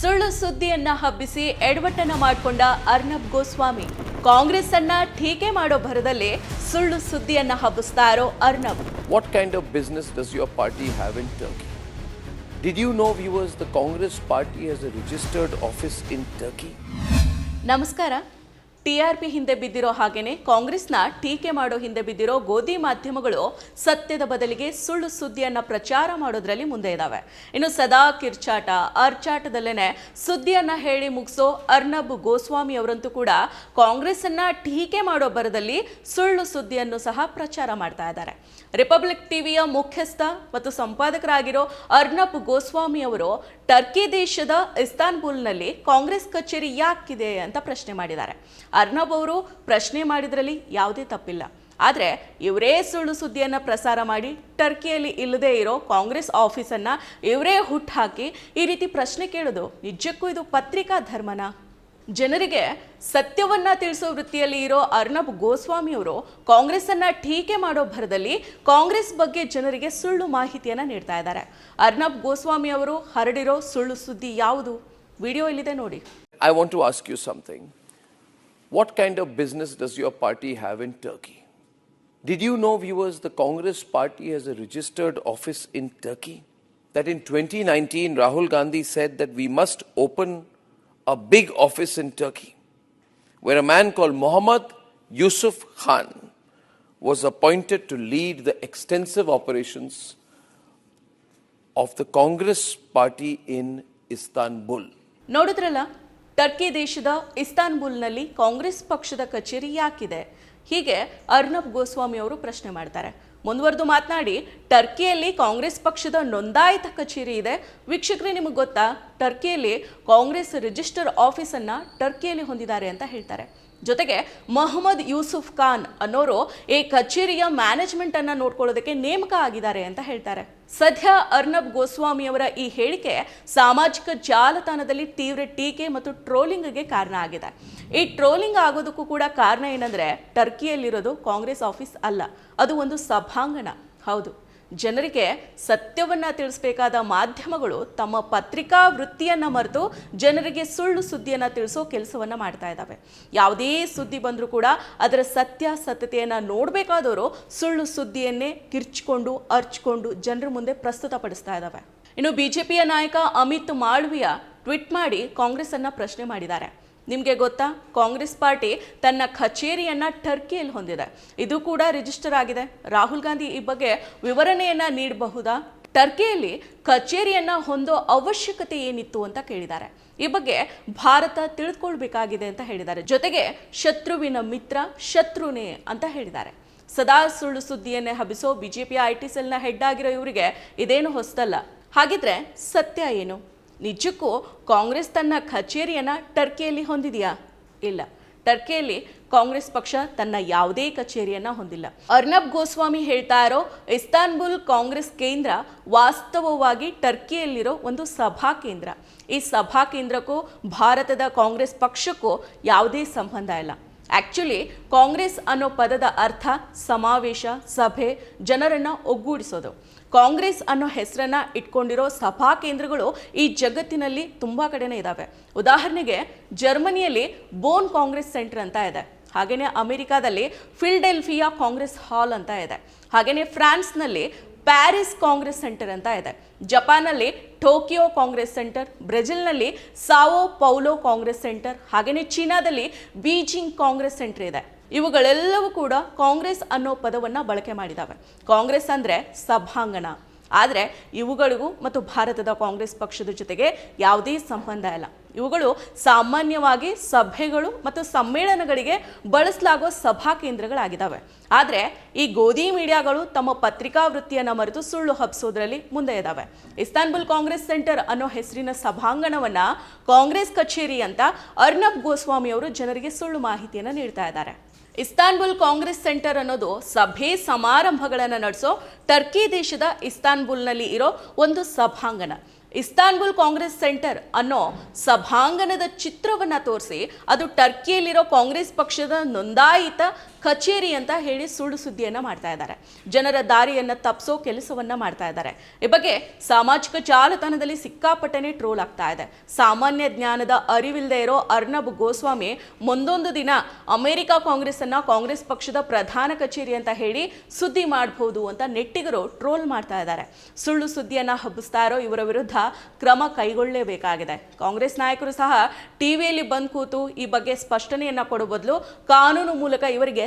ಸುಳ್ಳು ಸುದ್ದಿಯನ್ನ ಹಬ್ಬಿಸಿ ಎಡವಟ್ಟನ ಮಾಡಿಕೊಂಡ ಅರ್ನಬ್ ಗೋಸ್ವಾಮಿ ಕಾಂಗ್ರೆಸ್ ಅನ್ನ ಟೀಕೆ ಮಾಡೋ ಭರದಲ್ಲಿ ಸುಳ್ಳು ಸುದ್ದಿಯನ್ನ ಹಬ್ಬಿಸ್ತಾ ಇರೋ Arnab What kind of business does your party have in Turkey? Did you know, viewers, the Congress party has a registered office in Turkey? ನಮಸ್ಕಾರ ಟಿಆರ್ಪಿ ಹಿಂದೆ ಬಿದ್ದಿರೋ ಹಾಗೇನೆ ಕಾಂಗ್ರೆಸ್ನ ಟೀಕೆ ಮಾಡೋ ಹಿಂದೆ ಬಿದ್ದಿರೋ ಗೋಧಿ ಮಾಧ್ಯಮಗಳು ಸತ್ಯದ ಬದಲಿಗೆ ಸುಳ್ಳು ಸುದ್ದಿಯನ್ನ ಪ್ರಚಾರ ಮಾಡೋದ್ರಲ್ಲಿ ಮುಂದೆ ಇದ್ದಾವೆ ಇನ್ನು ಸದಾ ಕಿರ್ಚಾಟ, ಅರ್ಚಾಟದಲ್ಲೇನೆ ಸುದ್ದಿಯನ್ನ ಹೇಳಿ ಮುಗಿಸೋ ಅರ್ನಬ್ ಗೋಸ್ವಾಮಿ ಅವರಂತೂ ಕೂಡ ಕಾಂಗ್ರೆಸ್ ಅನ್ನ ಟೀಕೆ ಮಾಡೋ ಬರದಲ್ಲಿ ಸುಳ್ಳು ಸುದ್ದಿಯನ್ನು ಸಹ ಪ್ರಚಾರ ಮಾಡ್ತಾ ಇದ್ದಾರೆ. ರಿಪಬ್ಲಿಕ್ ಟಿವಿಯ ಮುಖ್ಯಸ್ಥ ಮತ್ತು ಸಂಪಾದಕರಾಗಿರೋ ಅರ್ನಬ್ ಗೋಸ್ವಾಮಿ ಅವರು ಟರ್ಕಿ ದೇಶದ ಇಸ್ತಾನ್ಬುಲ್ನಲ್ಲಿ ಕಾಂಗ್ರೆಸ್ ಕಚೇರಿ ಯಾಕಿದೆ ಅಂತ ಪ್ರಶ್ನೆ ಮಾಡಿದ್ದಾರೆ. ಅರ್ನಬ್ ಅವರು ಪ್ರಶ್ನೆ ಮಾಡಿದ್ರಲ್ಲಿ ಯಾವುದೇ ತಪ್ಪಿಲ್ಲ. ಆದರೆ ಇವರೇ ಸುಳ್ಳು ಸುದ್ದಿಯನ್ನು ಪ್ರಸಾರ ಮಾಡಿ ಟರ್ಕಿಯಲ್ಲಿ ಇಲ್ಲದೇ ಇರೋ ಕಾಂಗ್ರೆಸ್ ಆಫೀಸನ್ನು ಇವರೇ ಹುಟ್ಟಾಕಿ ಈ ರೀತಿ ಪ್ರಶ್ನೆ ಕೇಳೋದು ನಿಜಕ್ಕೂ ಇದು ಪತ್ರಿಕಾ ಧರ್ಮನ? ಜನರಿಗೆ ಸತ್ಯವನ್ನ ತಿಳಿಸೋ ವೃತ್ತಿಯಲ್ಲಿ ಇರೋ ಅರ್ನಬ್ ಗೋಸ್ವಾಮಿ ಅವರು ಕಾಂಗ್ರೆಸ್ ಅನ್ನ ಟೀಕೆ ಮಾಡೋ ಭರದಲ್ಲಿ ಕಾಂಗ್ರೆಸ್ ಬಗ್ಗೆ ಜನರಿಗೆ ಸುಳ್ಳು ಮಾಹಿತಿಯನ್ನ ನೀಡ್ತಾ ಇದ್ದಾರೆ. ಅರ್ನಬ್ ಗೋಸ್ವಾಮಿ ಅವರು ಹರಡಿರೋ ಸುಳ್ಳು ಸುದ್ದಿ ಯಾವುದು? ವಿಡಿಯೋ ಇಲ್ಲಿದೆ ನೋಡಿ. I want to ask you something. What kind of business does your party have in Turkey? Did you know, viewers, the Congress party has a registered office in Turkey? That in 2019, Rahul Gandhi said that we must open a big office in Turkey, where a man called Muhammad Yusuf Khan was appointed to lead the extensive operations of the Congress party in Istanbul. ನೋಡಿದ್ರಲ್ಲ Turkey ದೇಶದ ಇಸ್ತಾನ್ಬುಲ್ನಲ್ಲಿ ಕಾಂಗ್ರೆಸ್ ಪಕ್ಷದ ಕಚೇರಿ ಯಾಕಿದೆ? ಹೀಗೆ ಅರ್ನಬ್ ಗೋಸ್ವಾಮಿ ಅವರು ಪ್ರಶ್ನೆ ಮಾಡ್ತಾರೆ. ಮುಂದುವರೆದು ಮಾತನಾಡಿ, ಟರ್ಕಿಯಲ್ಲಿ ಕಾಂಗ್ರೆಸ್ ಪಕ್ಷದ ನೋಂದಾಯಿತ ಕಚೇರಿ ಇದೆ. ವೀಕ್ಷಕರೇ, ನಿಮಗೆ ಗೊತ್ತಾ? ಟರ್ಕಿಯಲ್ಲಿ ಕಾಂಗ್ರೆಸ್ ರಿಜಿಸ್ಟರ್ ಆಫೀಸನ್ನು ಟರ್ಕಿಯಲ್ಲಿ ಹೊಂದಿದ್ದಾರೆ ಅಂತ ಹೇಳ್ತಾರೆ. ಜೊತೆಗೆ ಮೊಹಮ್ಮದ್ ಯೂಸುಫ್ ಖಾನ್ ಅನ್ನೋರು ಈ ಕಚೇರಿಯ ಮ್ಯಾನೇಜ್ಮೆಂಟನ್ನು ನೋಡ್ಕೊಳ್ಳೋದಕ್ಕೆ ನೇಮಕ ಆಗಿದ್ದಾರೆ ಅಂತ ಹೇಳ್ತಾರೆ. ಸದ್ಯ ಅರ್ನಬ್ ಗೋಸ್ವಾಮಿಯವರ ಈ ಹೇಳಿಕೆ ಸಾಮಾಜಿಕ ಜಾಲತಾಣದಲ್ಲಿ ತೀವ್ರ ಟೀಕೆ ಮತ್ತು ಟ್ರೋಲಿಂಗ್ಗೆ ಕಾರಣ ಆಗಿದೆ. ಈ ಟ್ರೋಲಿಂಗ್ ಆಗೋದಕ್ಕೂ ಕೂಡ ಕಾರಣ ಏನಂದ್ರೆ ಟರ್ಕಿಯಲ್ಲಿರೋದು ಕಾಂಗ್ರೆಸ್ ಆಫೀಸ್ ಅಲ್ಲ, ಅದು ಒಂದು ಸಭಾಂಗಣ. ಹೌದು. ಜನರಿಗೆ ಸತ್ಯವನ್ನ ತಿಳಿಸಬೇಕಾದ ಮಾಧ್ಯಮಗಳು ತಮ್ಮ ಪತ್ರಿಕಾ ವೃತ್ತಿಯನ್ನ ಮರೆತು ಜನರಿಗೆ ಸುಳ್ಳು ಸುದ್ದಿಯನ್ನ ತಿಳಿಸೋ ಕೆಲಸವನ್ನ ಮಾಡ್ತಾ ಇದ್ದಾವೆ. ಯಾವುದೇ ಸುದ್ದಿ ಬಂದರೂ ಕೂಡ ಅದರ ಸತ್ಯ, ಸತ್ಯತೆಯನ್ನು ನೋಡಬೇಕಾದವರು ಸುಳ್ಳು ಸುದ್ದಿಯನ್ನೇ ಕಿರ್ಚಿಕೊಂಡು ಅರ್ಚ್ಕೊಂಡು ಜನರ ಮುಂದೆ ಪ್ರಸ್ತುತಪಡಿಸ್ತಾ ಇದ್ದಾವೆ. ಇನ್ನು ಬಿಜೆಪಿಯ ನಾಯಕ ಅಮಿತ್ ಮಾಳ್ವಿಯ ಟ್ವೀಟ್ ಮಾಡಿ ಕಾಂಗ್ರೆಸ್ ಅನ್ನ ಪ್ರಶ್ನೆ ಮಾಡಿದ್ದಾರೆ. ನಿಮಗೆ ಗೊತ್ತಾ? ಕಾಂಗ್ರೆಸ್ ಪಾರ್ಟಿ ತನ್ನ ಕಚೇರಿಯನ್ನು ಟರ್ಕಿಯಲ್ಲಿ ಹೊಂದಿದೆ. ಇದು ಕೂಡ ರಿಜಿಸ್ಟರ್ ಆಗಿದೆ. ರಾಹುಲ್ ಗಾಂಧಿ ಈ ಬಗ್ಗೆ ವಿವರಣೆಯನ್ನು ನೀಡಬಹುದಾ? ಟರ್ಕಿಯಲ್ಲಿ ಕಚೇರಿಯನ್ನು ಹೊಂದೋ ಅವಶ್ಯಕತೆ ಏನಿತ್ತು ಅಂತ ಕೇಳಿದ್ದಾರೆ. ಈ ಬಗ್ಗೆ ಭಾರತ ತಿಳಿದುಕೊಳ್ಬೇಕಾಗಿದೆ ಅಂತ ಹೇಳಿದ್ದಾರೆ. ಜೊತೆಗೆ ಶತ್ರುವಿನ ಮಿತ್ರ ಶತ್ರುನೇ ಅಂತ ಹೇಳಿದ್ದಾರೆ. ಸದಾ ಸುಳ್ಳು ಸುದ್ದಿಯನ್ನೇ ಹಬ್ಬಿಸೋ ಬಿಜೆಪಿಯ ಐ ಟಿ ಸೆಲ್ನ ಹೆಡ್ ಆಗಿರೋ ಇವರಿಗೆ ಇದೇನು ಹೊಸದಲ್ಲ ಹಾಗಿದ್ರೆ ಸತ್ಯ ಏನು? ನಿಜಕ್ಕೂ ಕಾಂಗ್ರೆಸ್ ತನ್ನ ಕಚೇರಿಯನ್ನು ಟರ್ಕಿಯಲ್ಲಿ ಹೊಂದಿದೆಯಾ? ಇಲ್ಲ. ಟರ್ಕಿಯಲ್ಲಿ ಕಾಂಗ್ರೆಸ್ ಪಕ್ಷ ತನ್ನ ಯಾವುದೇ ಕಚೇರಿಯನ್ನು ಹೊಂದಿಲ್ಲ. ಅರ್ನಬ್ ಗೋಸ್ವಾಮಿ ಹೇಳ್ತಾ ಇರೋ ಇಸ್ತಾನ್ಬುಲ್ ಕಾಂಗ್ರೆಸ್ ಕೇಂದ್ರ ವಾಸ್ತವವಾಗಿ ಟರ್ಕಿಯಲ್ಲಿರೋ ಒಂದು ಸಭಾ ಕೇಂದ್ರ. ಈ ಸಭಾ ಕೇಂದ್ರಕ್ಕೂ ಭಾರತದ ಕಾಂಗ್ರೆಸ್ ಪಕ್ಷಕ್ಕೂ ಯಾವುದೇ ಸಂಬಂಧ ಇಲ್ಲ. ಆಕ್ಚುಲಿ ಕಾಂಗ್ರೆಸ್ ಅನ್ನೋ ಪದದ ಅರ್ಥ ಸಮಾವೇಶ, ಸಭೆ, ಜನರನ್ನು ಒಗ್ಗೂಡಿಸೋದು. ಕಾಂಗ್ರೆಸ್ ಅನ್ನೋ ಹೆಸರನ್ನು ಇಟ್ಕೊಂಡಿರೋ ಸಭಾ ಕೇಂದ್ರಗಳು ಈ ಜಗತ್ತಿನಲ್ಲಿ ತುಂಬ ಕಡೆನೇ ಇದ್ದಾವೆ ಉದಾಹರಣೆಗೆ, ಜರ್ಮನಿಯಲ್ಲಿ ಬೋನ್ ಕಾಂಗ್ರೆಸ್ ಸೆಂಟರ್ ಅಂತ ಇದೆ. ಹಾಗೆಯೇ ಅಮೆರಿಕಾದಲ್ಲಿ ಫಿಲ್ಡೆಲ್ಫಿಯಾ ಕಾಂಗ್ರೆಸ್ ಹಾಲ್ ಅಂತ ಇದೆ. ಹಾಗೆಯೇ ಫ್ರಾನ್ಸ್ನಲ್ಲಿ ಪ್ಯಾರಿಸ್ ಕಾಂಗ್ರೆಸ್ ಸೆಂಟರ್ ಅಂತ ಇದೆ. ಜಪಾನಲ್ಲಿ ಟೋಕಿಯೋ ಕಾಂಗ್ರೆಸ್ ಸೆಂಟರ್, ಬ್ರೆಜಿಲ್ನಲ್ಲಿ ಸಾವೋ ಪೌಲೋ ಕಾಂಗ್ರೆಸ್ ಸೆಂಟರ್, ಹಾಗೆಯೇ ಚೀನಾದಲ್ಲಿ ಬೀಜಿಂಗ್ ಕಾಂಗ್ರೆಸ್ ಸೆಂಟರ್ ಇದೆ. ಇವುಗಳೆಲ್ಲವೂ ಕೂಡ ಕಾಂಗ್ರೆಸ್ ಅನ್ನೋ ಪದವನ್ನು ಬಳಕೆ ಮಾಡಿದ್ದಾವೆ ಕಾಂಗ್ರೆಸ್ ಅಂದರೆ ಸಭಾಂಗಣ. ಆದರೆ ಇವುಗಳಿಗೂ ಮತ್ತು ಭಾರತದ ಕಾಂಗ್ರೆಸ್ ಪಕ್ಷದ ಜೊತೆಗೆ ಯಾವುದೇ ಸಂಬಂಧ ಇಲ್ಲ. ಇವುಗಳು ಸಾಮಾನ್ಯವಾಗಿ ಸಭೆಗಳು ಮತ್ತು ಸಮ್ಮೇಳನಗಳಿಗೆ ಬಳಸಲಾಗುವ ಸಭಾ ಕೇಂದ್ರಗಳಾಗಿದ್ದಾವೆ. ಆದರೆ ಈ ಗೋಧಿ ಮೀಡಿಯಾಗಳು ತಮ್ಮ ಪತ್ರಿಕಾ ವೃತ್ತಿಯನ್ನು ಮರೆತು ಸುಳ್ಳು ಹಬ್ಬಿಸೋದ್ರಲ್ಲಿ ಮುಂದೆ ಇದ್ದಾವೆ. ಇಸ್ತಾನ್ಬುಲ್ ಕಾಂಗ್ರೆಸ್ ಸೆಂಟರ್ ಅನ್ನೋ ಹೆಸರಿನ ಸಭಾಂಗಣವನ್ನು ಕಾಂಗ್ರೆಸ್ ಕಚೇರಿ ಅಂತ ಅರ್ನಬ್ ಗೋಸ್ವಾಮಿ ಅವರು ಜನರಿಗೆ ಸುಳ್ಳು ಮಾಹಿತಿಯನ್ನು ನೀಡ್ತಾ ಇದ್ದಾರೆ. ಇಸ್ತಾನ್ಬುಲ್ ಕಾಂಗ್ರೆಸ್ ಸೆಂಟರ್ ಅನ್ನೋದು ಸಭೆ ಸಮಾರಂಭಗಳನ್ನು ನಡೆಸೋ ಟರ್ಕಿ ದೇಶದ ಇಸ್ತಾನ್ಬುಲ್ನಲ್ಲಿ ಇರೋ ಒಂದು ಸಭಾಂಗಣ. ಇಸ್ತಾನ್ಬುಲ್ ಕಾಂಗ್ರೆಸ್ ಸೆಂಟರ್ ಅನ್ನೋ ಸಭಾಂಗಣದ ಚಿತ್ರವನ್ನು ತೋರಿಸಿ ಅದು ಟರ್ಕಿಯಲ್ಲಿರೋ ಕಾಂಗ್ರೆಸ್ ಪಕ್ಷದ ನೋಂದಾಯಿತ ಕಚೇರಿ ಅಂತ ಹೇಳಿ ಸುಳ್ಳು ಸುದ್ದಿಯನ್ನ ಮಾಡ್ತಾ ಇದ್ದಾರೆ. ಜನರ ದಾರಿಯನ್ನ ತಪ್ಪಿಸೋ ಕೆಲಸವನ್ನ ಮಾಡ್ತಾ ಇದ್ದಾರೆ. ಈ ಬಗ್ಗೆ ಸಾಮಾಜಿಕ ಜಾಲತಾಣದಲ್ಲಿ ಸಿಕ್ಕಾಪಟ್ಟನೆ ಟ್ರೋಲ್ ಆಗ್ತಾ ಇದೆ. ಸಾಮಾನ್ಯ ಜ್ಞಾನದ ಅರಿವಿಲ್ಲದೆ ಇರೋ ಅರ್ನಬ್ ಗೋಸ್ವಾಮಿ ಮುಂದೊಂದು ದಿನ ಅಮೆರಿಕ ಕಾಂಗ್ರೆಸ್ ಅನ್ನ ಕಾಂಗ್ರೆಸ್ ಪಕ್ಷದ ಪ್ರಧಾನ ಕಚೇರಿ ಅಂತ ಹೇಳಿ ಸುದ್ದಿ ಮಾಡಬಹುದು ಅಂತ ನೆಟ್ಟಿಗರು ಟ್ರೋಲ್ ಮಾಡ್ತಾ ಇದ್ದಾರೆ. ಸುಳ್ಳು ಸುದ್ದಿಯನ್ನ ಹಬ್ಬಿಸ್ತಾ ಇರೋ ಇವರ ವಿರುದ್ಧ ಕ್ರಮ ಕೈಗೊಳ್ಳಲೇಬೇಕಾಗಿದೆ. ಕಾಂಗ್ರೆಸ್ ನಾಯಕರು ಸಹ ಟಿವಿಯಲ್ಲಿ ಬಂದು ಕೂತು ಈ ಬಗ್ಗೆ ಸ್ಪಷ್ಟನೆಯನ್ನ ಕೊಡೋ ಬದಲು ಕಾನೂನು ಮೂಲಕ ಇವರಿಗೆ